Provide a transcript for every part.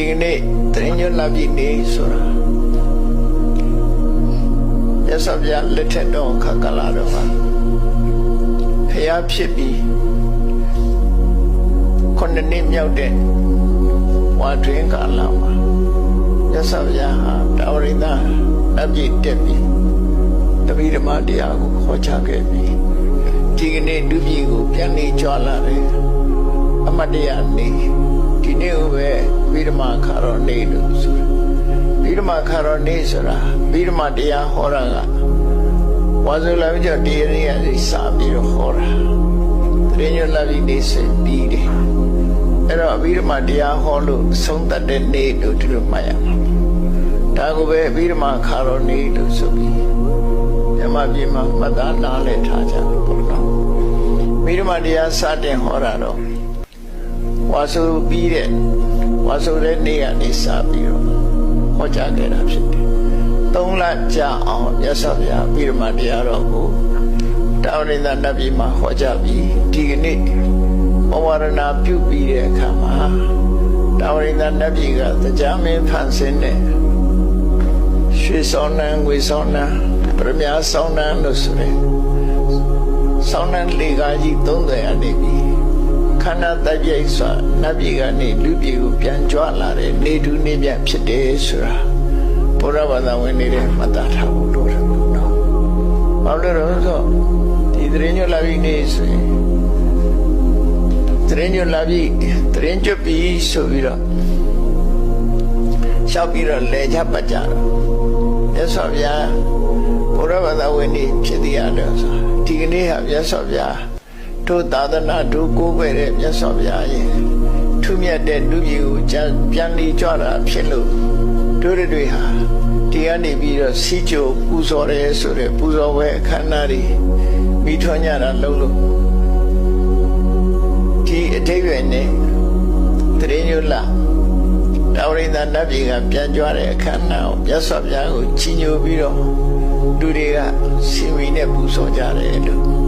ဒီကနေ့တရင်ညလာပြီနေဆိုတာရသော်ပြလက်ထက်တော့ခက်ကလာတော့ပါဖျားဖြစ်ပြီးခုနှစ်နှစ်မြောက်တဲ့ဝါတွင်ကာလမှာရသော်ပြဟာတာဝရိသနတ်ပြည်တက်ပြီးတပိဓမ္မတရားကိုခေါ်ချခဲ့ပြီးဒီကနေ့လူပြည်ကိုပြန်နေကြွလာတယ်အမတ်တရားနေ ဒီနေ့ကိုပဲဗိဓမာခါတော်နေလို့ဆိုတယ်ဗိဓမာခါတော်နေဆိုတာဗိဓမာတရားဟောတာကဝါဇုလာမြတ်တရားရည်စပြီးတော့ဟောတာတရင်ညလာပြီးနေစပြီးတယ်အဲ့တော့ဗိဓမာတရားဟောလို့ဆုံးသက်တဲ့နေ့လို့ဒီလိုမှတ်ရမှာဒါကိုပဲဗိဓမာခါတော်နေလို့ဆိုပြီးမြမပြေမှာမှတ်သားနားလည်ထားကြလို့ပေါ့နော်ဗိဓမာတရားစတင်ဟောတာတော့ ဝါဆိုပြီးတဲ့ဝါဆိုတဲ့နေ့ကနေစပြီးတော့ဟောကြားခဲ့တာဖြစ်တယ်။သုံးလကြာအောင်မြတ်စွာဘုရားပြီးတော့မှတရားတော်ကိုတာဝရိန္ဒနတ်ပြည်မှာဟောကြားပြီးဒီကနေ့ဘဝရဏပြုပြီးတဲ့အခါမှာတာဝရိန္ဒနတ်ပြည်ကတရားမင်းဖန်ဆင်းတဲ့ရွှေဆောင်နှံငွေဆောင်နှံပရမညာဆောင်နှံလို့ဆိုတဲ့ဆောင်နှံလေကားကြီး30အနေပြီ ခန္ဓာတပြိုက်စွာနတ်ပြည်ကနေလူပြည်ကိုပြန်ကြွလာတဲ့နေတူနေပြဖြစ်တယ်ဆိုတာဘုရားဘာသာဝင်နေတဲ့မှတ်သားထားဖို့လိုတယ်နော်။ဘာလို့လဲဆိုဒီသရင်ညလာပြီနေဆိုရင်သရင်ညလာပြီသရင်ကျွတ်ပြီဆိုပြီးတော့ရှောက်ပြီးတော့လဲချပတ်ကြတော့မြတ်စွာဘုရားဘုရားဘာသာဝင်နေဖြစ်တရားလို့ဆိုဒီကနေ့ဟာမြတ်စွာဘုရား တို့သာသနာတို့ကိုးကွယ်တဲ့မြတ်စွာဘုရားရဲ့ထူးမြတ်တဲ့လူကြီးကိုပြန်လီကြွတာဖြစ်လို့တို့တွေဟာဒီကနေပြီးတော့စီကြိုပူဇော်တယ်ဆိုတဲ့ပူဇော်ပွဲအခမ်းအနားတွေမိထွန်းကြတာလုံးလို့ဒီအတိတ်ရွယ်နဲ့တရင်ညလာတာဝရိန္ဒနတ်ပြည်ကပြန်ကြွတဲ့အခမ်းအနားကိုမြတ်စွာဘုရားကိုချီးညိုပြီးတော့လူတွေကစီမီနဲ့ပူဇော်ကြတယ်လို့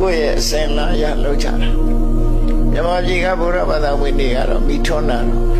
ကိုယ့်ရဲ့အစင်လာရလောက်ကြတာမြမကြီးကဘုရားဘာသာဝင်တွေကတော့မိထွန်းတာတော့